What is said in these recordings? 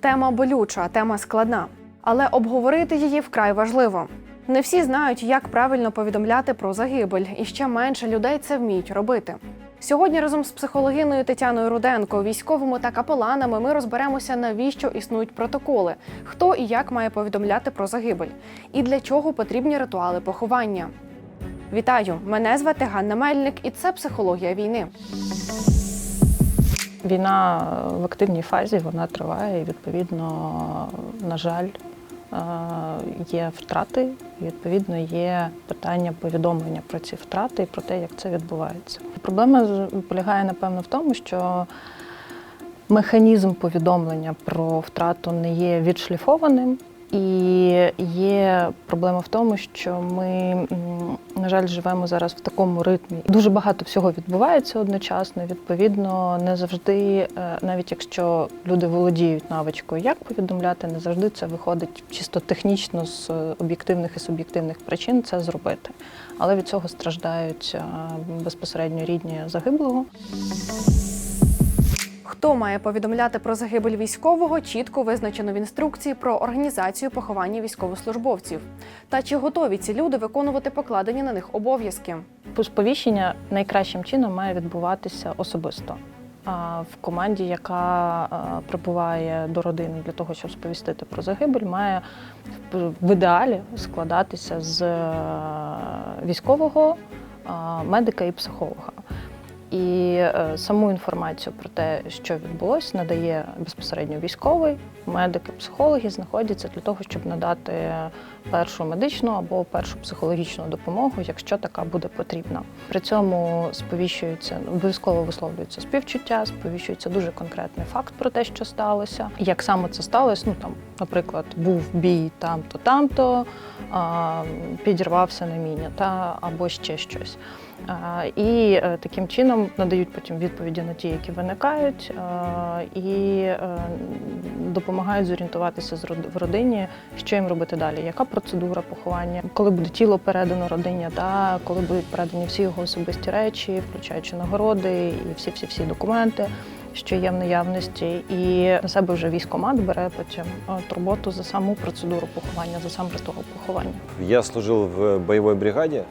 Тема болюча, тема складна, але обговорити її вкрай важливо. Не всі знають, як правильно повідомляти про загибель, і ще менше людей це вміють робити. Сьогодні разом з психологиною Тетяною Руденко, військовими та капеланами, ми розберемося, навіщо існують протоколи, хто і як має повідомляти про загибель, і для чого потрібні ритуали поховання. Вітаю! Мене звати Ганна Мельник, і це психологія війни. Війна в активній фазі, вона триває, і відповідно, на жаль, е, є втрати, і відповідно є питання повідомлення про ці втрати і про те, як це відбувається. Проблема полягає, напевно, в тому, що механізм повідомлення про втрату не є відшліфованим. І є проблема в тому, що ми, на жаль, живемо зараз в такому ритмі. Дуже багато всього відбувається одночасно. Відповідно, не завжди, е, навіть якщо люди володіють навичкою, як повідомляти, не завжди це виходить чисто технічно з е, об'єктивних і суб'єктивних причин це зробити. Але від цього страждають е, безпосередньо рідні загиблого. Хто має повідомляти про загибель військового, чітко визначено в інструкції про організацію поховання військовослужбовців. Та чи готові ці люди виконувати покладені на них обов'язки? Сповіщення найкращим чином має відбуватися особисто. В команді, яка прибуває до родини для того, щоб сповістити про загибель, має в- ідеалі складатися з е, військового, медика і психолога. І е, саму інформацію про те, що відбулося, надає безпосередньо військовий, медики, психологи знаходяться для того, щоб надати першу медичну або першу психологічну допомогу, якщо така буде потрібна. При цьому сповіщується обов'язково висловлюється співчуття, сповіщується дуже конкретний факт про те, що сталося. Як саме це сталося? Ну там, наприклад, був бій там-то, там-то, підірвався на міні, та або ще щось. І е, таким чином надають потім відповіді на ті, які виникають, і е, допомагають зорієнтуватися в родині, що їм робити далі, яка процедура поховання, коли буде тіло передано родині, та коли будуть передані всі його особисті речі, включаючи нагороди і всі всі всі документи. Що є в наявності, і на себе вже військомат бере потім е, турботу за саму процедуру поховання, за сам ритуал поховання. Я служив в бойовій бригаді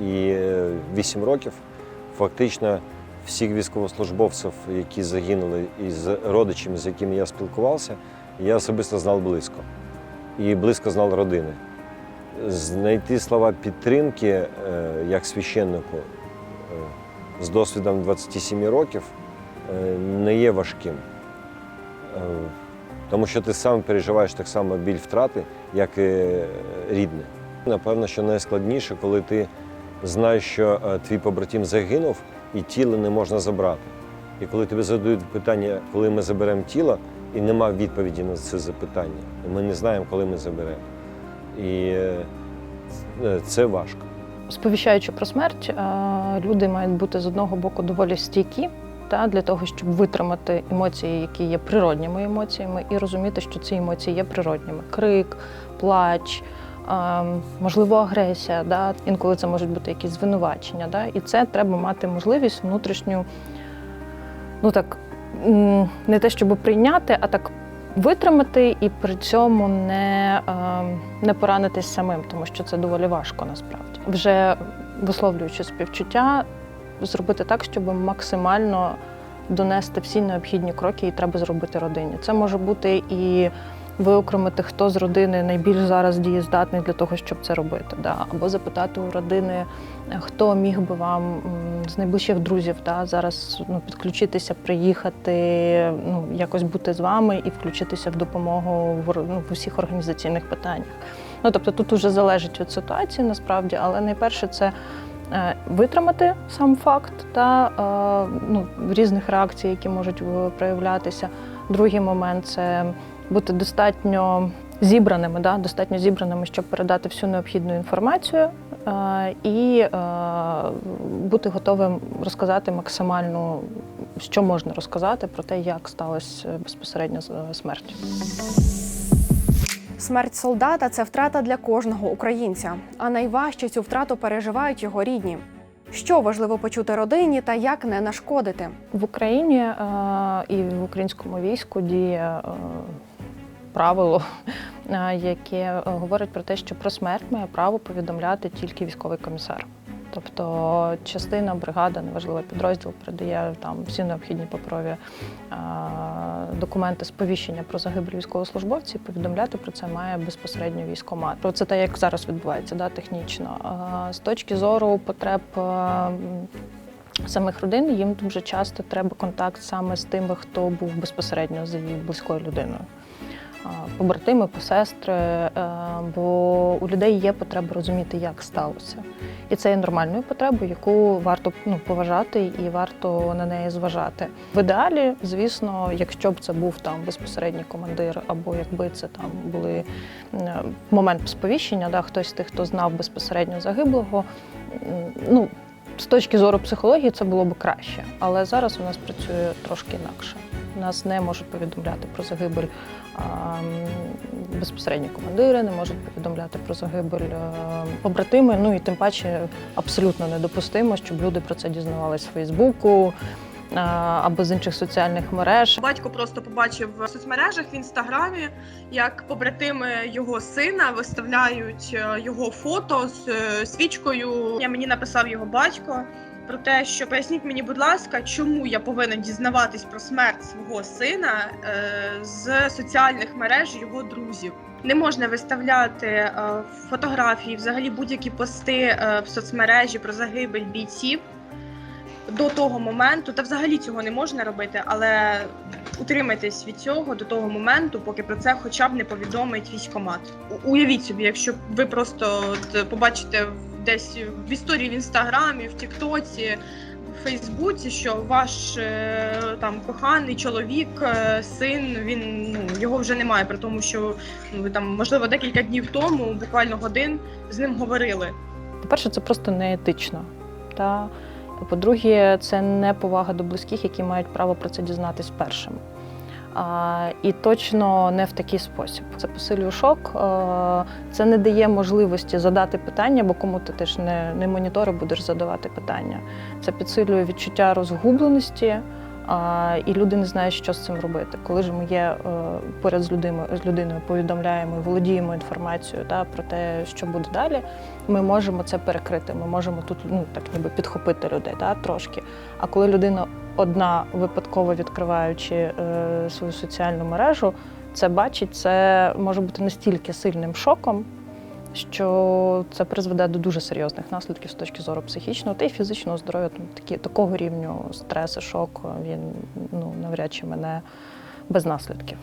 і 8 років фактично всіх військовослужбовців, які загинули, і з родичами, з якими я спілкувався, я особисто знав близько. І близько знав родини. Знайти слова підтримки е, як священнику е, з досвідом 27 років е, не є важким. Е, Тому що ти сам переживаєш так само біль втрати, як і рідне. Напевно, що найскладніше, коли ти знаєш, що е, твій побратим загинув і тіло не можна забрати. І коли тобі задають питання, коли ми заберемо тіло, і нема відповіді на це запитання. Ми не знаємо, коли ми заберемо. І е, це важко. Сповіщаючи про смерть, е, люди мають бути з одного боку доволі стійкі та для того, щоб витримати емоції, які є природніми емоціями, і розуміти, що ці емоції є природніми: крик, плач. Можливо, агресія, да? інколи це можуть бути якісь звинувачення. Да? І це треба мати можливість внутрішню, ну так, не те, щоб прийняти, а так витримати і при цьому не, не поранитись самим, тому що це доволі важко насправді. Вже висловлюючи співчуття, зробити так, щоб максимально донести всі необхідні кроки, які треба зробити родині. Це може бути і виокремити, хто з родини найбільш зараз дієздатний для того, щоб це робити. Да? Або запитати у родини, хто міг би вам з найближчих друзів да, зараз ну, підключитися, приїхати, ну, якось бути з вами і включитися в допомогу в, ну, в усіх організаційних питаннях. Ну, тобто тут уже залежить від ситуації насправді, але найперше це е, витримати сам факт та е, ну, різних реакцій, які можуть е, проявлятися. Другий момент це бути достатньо зібраними, да, достатньо зібраними, щоб передати всю необхідну інформацію, е, і е, бути готовим розказати максимально, що можна розказати про те, як сталася безпосередньо е, смерть. Смерть солдата це втрата для кожного українця. А найважче цю втрату переживають його рідні. Що важливо почути родині та як не нашкодити? В Україні е, і в українському війську діє е, правило, е, яке е, говорить про те, що про смерть має право повідомляти тільки військовий комісар. Тобто частина, бригада, неважливо підрозділ передає там всі необхідні паперові е, документи сповіщення про загибель військовослужбовців. Повідомляти про це має безпосередньо військомат. Про це те, як зараз відбувається, да, технічно. З точки зору потреб. Самих родин їм дуже часто треба контакт саме з тими, хто був безпосередньо з її близькою людиною. Побратими, посестри, е, бо у людей є потреба розуміти, як сталося. І це є нормальною потребою, яку варто ну, поважати і варто на неї зважати. В ідеалі, звісно, якщо б це був там безпосередній командир, або якби це там були е, момент сповіщення, да, хтось з тих, хто знав безпосередньо загиблого, ну з точки зору психології це було б краще, але зараз у нас працює трошки інакше. Нас не можуть повідомляти про загибель безпосередні командири, не можуть повідомляти про загибель побратими. Ну і тим паче абсолютно недопустимо, щоб люди про це дізнавались з Фейсбуку або з інших соціальних мереж. Батько просто побачив в соцмережах в інстаграмі, як побратими його сина виставляють е, його фото з е, свічкою. Я мені написав його батько про те, що поясніть мені, будь ласка, чому я повинен дізнаватись про смерть свого сина е, з соціальних мереж його друзів. Не можна виставляти е, фотографії, взагалі будь-які пости е, в соцмережі про загибель бійців до того моменту, та взагалі цього не можна робити, але утримайтесь від цього до того моменту, поки про це хоча б не повідомить військомат. Уявіть собі, якщо ви просто от, побачите в- десь в історії в інстаграмі, в Тіктоці. в Фейсбуці, що ваш е, там коханий чоловік, е, син, він ну його вже немає, при тому, що ну ви там можливо декілька днів тому, буквально годин, з ним говорили. По-перше, це просто неетично. Та по-друге, це не повага до близьких, які мають право про це дізнатись першим. І точно не в такий спосіб. Це посилює шок. Це не дає можливості задати питання, бо кому ти теж не, не монітори будеш задавати питання. Це підсилює відчуття розгубленості, і люди не знають, що з цим робити. Коли ж ми є е, поряд з людиною, з людиною, повідомляємо, володіємо інформацією та, про те, що буде далі, ми можемо це перекрити. Ми можемо тут ну так ніби підхопити людей, та, трошки. А коли людина одна випадково відкриваючи е, свою соціальну мережу, це бачить, це може бути настільки сильним шоком, що це призведе до дуже серйозних наслідків з точки зору психічного та й фізичного здоров'я. Такі такого рівню стрес і шок він ну навряд чи мене без наслідків.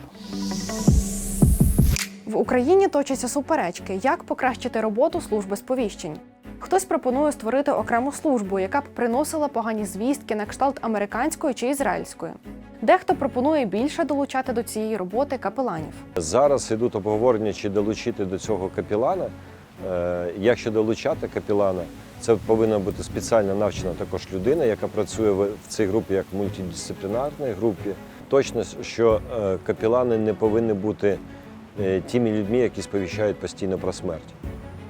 В Україні точаться суперечки, як покращити роботу служби сповіщень. Хтось пропонує створити окрему службу, яка б приносила погані звістки на кшталт американської чи ізраїльської. Дехто пропонує більше долучати до цієї роботи капеланів. Зараз йдуть обговорення, чи долучити до цього капілана. Е, Якщо долучати капілана, це повинна бути спеціально навчена також людина, яка працює в цій групі як мультидисциплінарній групі. Точно, що е, капілани не повинні бути е, тими людьми, які сповіщають постійно про смерть.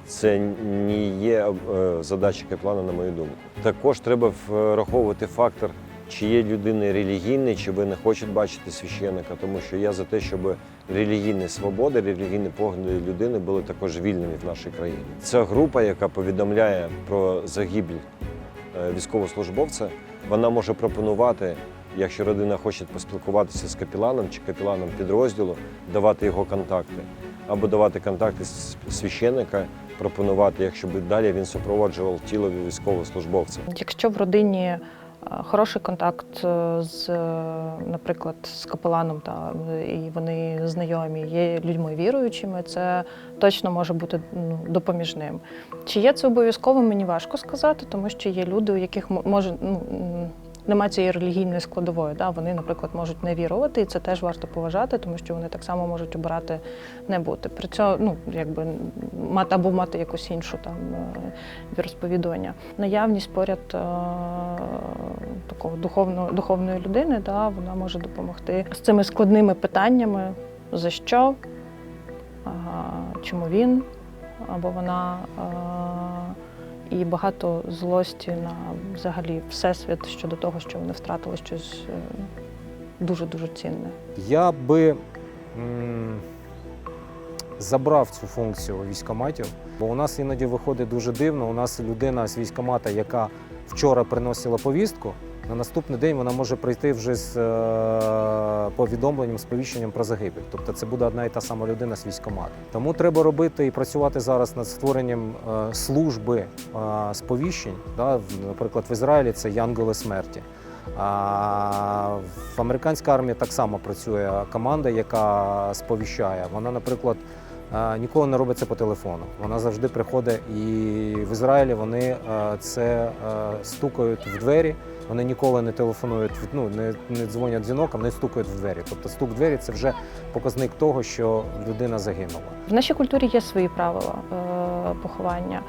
Це не є е, задача капелана, на мою думку. Також треба враховувати фактор, чи є людина релігійна, чи ви не хочуть бачити священника, тому що я за те, щоб релігійні свободи, релігійні погляди людини були також вільними в нашій країні. Ця група, яка повідомляє про загибель е, військовослужбовця, вона може пропонувати, якщо родина хоче поспілкуватися з капіланом чи капіланом підрозділу, давати його контакти, або давати контакти священника, пропонувати, якщо б далі він супроводжував тіло військовослужбовця. Якщо в родині е, хороший контакт е, з, е, наприклад, з капеланом, та і вони знайомі, є людьми віруючими, це точно може бути ну, допоміжним. Чи є це обов'язково, мені важко сказати, тому що є люди, у яких мо- може ну. Немає цієї релігійної складової, да? вони, наприклад, можуть не вірувати, і це теж варто поважати, тому що вони так само можуть обирати не бути. При цьому, ну якби мати або мати якусь іншу там е. Наявність поряд е, такого духовного духовної людини, да, вона може допомогти з цими складними питаннями, за що, а, чому він або вона. е, і багато злості на взагалі всесвіт щодо того, що вони втратили щось дуже дуже цінне. Я би забрав цю функцію військоматів, бо у нас іноді виходить дуже дивно. У нас людина з військомата, яка вчора приносила повістку, на наступний день вона може прийти вже з е, повідомленням, сповіщенням про загибель. Тобто це буде одна і та сама людина з військомату. Тому треба робити і працювати зараз над створенням е, служби е, сповіщень. Наприклад, в Ізраїлі це Янголи смерті. А в американській армії так само працює команда, яка сповіщає. Вона, наприклад, ніколи не робить це по телефону. Вона завжди приходить, і в Ізраїлі вони е, це е, стукають в двері. Вони ніколи не телефонують, ну не, не дзвонять дзвінок, а вони стукають в двері. Тобто стук в двері це вже показник того, що людина загинула. В нашій культурі є свої правила е, поховання,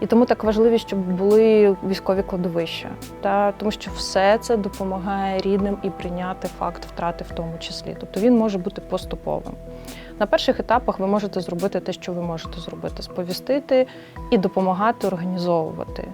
і тому так важливо, щоб були військові кладовища, та тому що все це допомагає рідним і прийняти факт втрати в тому числі. Тобто він може бути поступовим. На перших етапах ви можете зробити те, що ви можете зробити: сповістити і допомагати організовувати.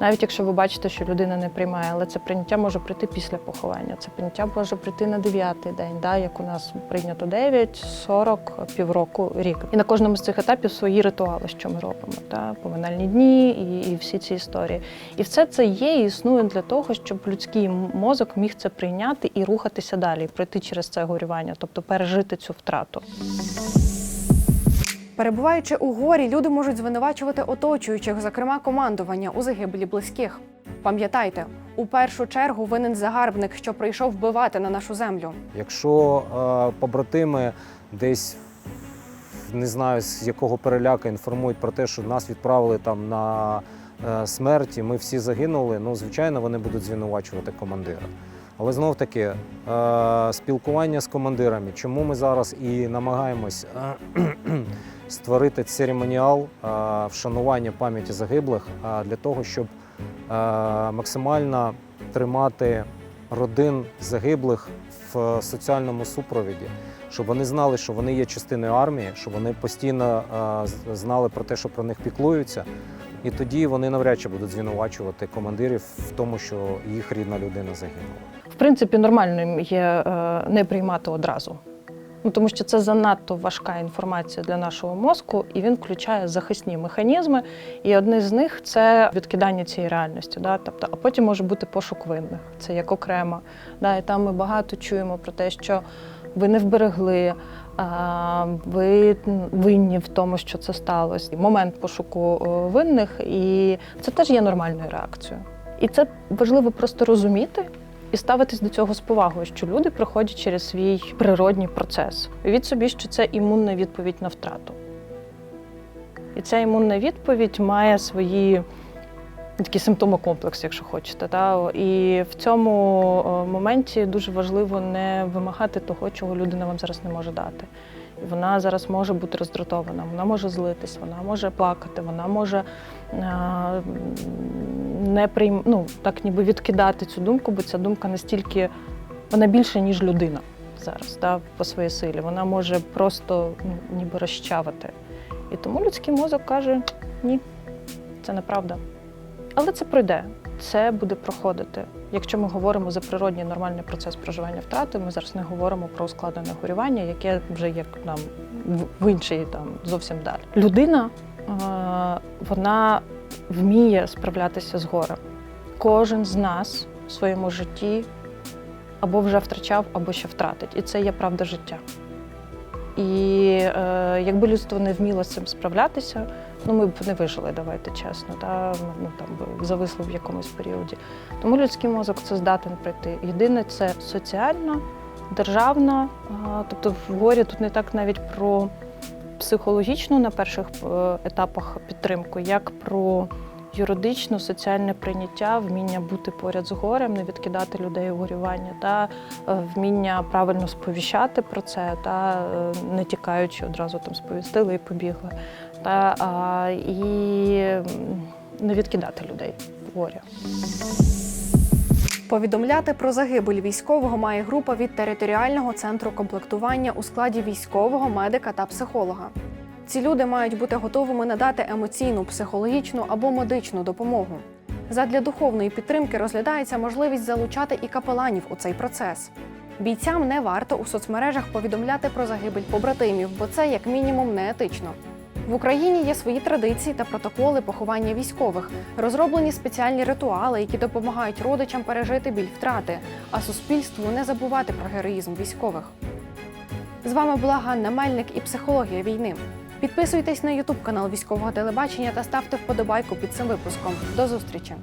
Навіть якщо ви бачите, що людина не приймає, але це прийняття може прийти після поховання. Це прийняття може прийти на дев'ятий день, да, як у нас прийнято 9, 40, півроку, рік. І на кожному з цих етапів свої ритуали, що ми робимо, да, поминальні дні і, і всі ці історії. І все це є і існує для того, щоб людський мозок міг це прийняти і рухатися далі, і пройти через це горювання, тобто пережити цю втрату. Перебуваючи у горі, люди можуть звинувачувати оточуючих, зокрема командування у загибелі близьких. Пам'ятайте, у першу чергу винен загарбник, що прийшов вбивати на нашу землю. Якщо е, побратими десь не знаю з якого переляка інформують про те, що нас відправили там на е, смерть, ми всі загинули, ну звичайно, вони будуть звинувачувати командира. Але знов таки е, спілкування з командирами, чому ми зараз і намагаємось е, створити церемоніал е, вшанування пам'яті загиблих е, для того, щоб е, максимально тримати родин загиблих в соціальному супровіді, щоб вони знали, що вони є частиною армії, щоб вони постійно знали про те, що про них піклуються. І тоді вони навряд чи будуть звинувачувати командирів в тому, що їх рідна людина загинула. В принципі, нормальним є не приймати одразу. Ну, тому що це занадто важка інформація для нашого мозку, і він включає захисні механізми. І одне з них це відкидання цієї реальності. Да? Тобто, а потім може бути пошук винних. Це як окремо. Да? І там ми багато чуємо про те, що ви не вберегли, ви винні в тому, що це сталося. Момент пошуку винних, і це теж є нормальною реакцією. І це важливо просто розуміти і ставитись до цього з повагою, що люди проходять через свій природній процес. Від собі, що це імунна відповідь на втрату. І ця імунна відповідь має свої симптоми симптомокомплекс, якщо хочете. Та? І в цьому е, моменті дуже важливо не вимагати того, чого людина вам зараз не може дати. Вона зараз може бути роздратована, вона може злитись, вона може плакати, вона може е, не прийм... ну, так ніби відкидати цю думку, бо ця думка настільки вона більше, ніж людина зараз, да, по своїй силі. Вона може просто ну, ніби розчавити. І тому людський мозок каже: ні, це неправда. Але це пройде, це буде проходити. Якщо ми говоримо за природній нормальний процес проживання втрати, ми зараз не говоримо про ускладнене горювання, яке вже є нам в- іншій там зовсім далі. Людина е, вона вміє справлятися з горем. Кожен з нас в своєму житті або вже втрачав, або ще втратить. І це є правда життя. І е, якби людство не вміло з цим справлятися, ну ми б не вижили, давайте чесно, та ну там би зависли в якомусь періоді. Тому людський мозок це здатен пройти. Єдине це соціальна, державна, тобто в горі тут не так навіть про психологічну на перших е, етапах підтримку, як про юридичну, соціальне прийняття, вміння бути поряд з горем, не відкидати людей у горювання, та е, вміння правильно сповіщати про це, та е, не тікаючи одразу там сповістили і побігли. Та, а, і не відкидати людей в горі. Повідомляти про загибель військового має група від територіального центру комплектування у складі військового, медика та психолога. Ці люди мають бути готовими надати емоційну, психологічну або медичну допомогу. Задля духовної підтримки розглядається можливість залучати і капеланів у цей процес. Бійцям не варто у соцмережах повідомляти про загибель побратимів, бо це як мінімум неетично. В Україні є свої традиції та протоколи поховання військових, розроблені спеціальні ритуали, які допомагають родичам пережити біль втрати, а суспільству не забувати про героїзм військових. З вами була Ганна Мельник і психологія війни. Підписуйтесь на Ютуб канал військового телебачення та ставте вподобайку під цим випуском. До зустрічі!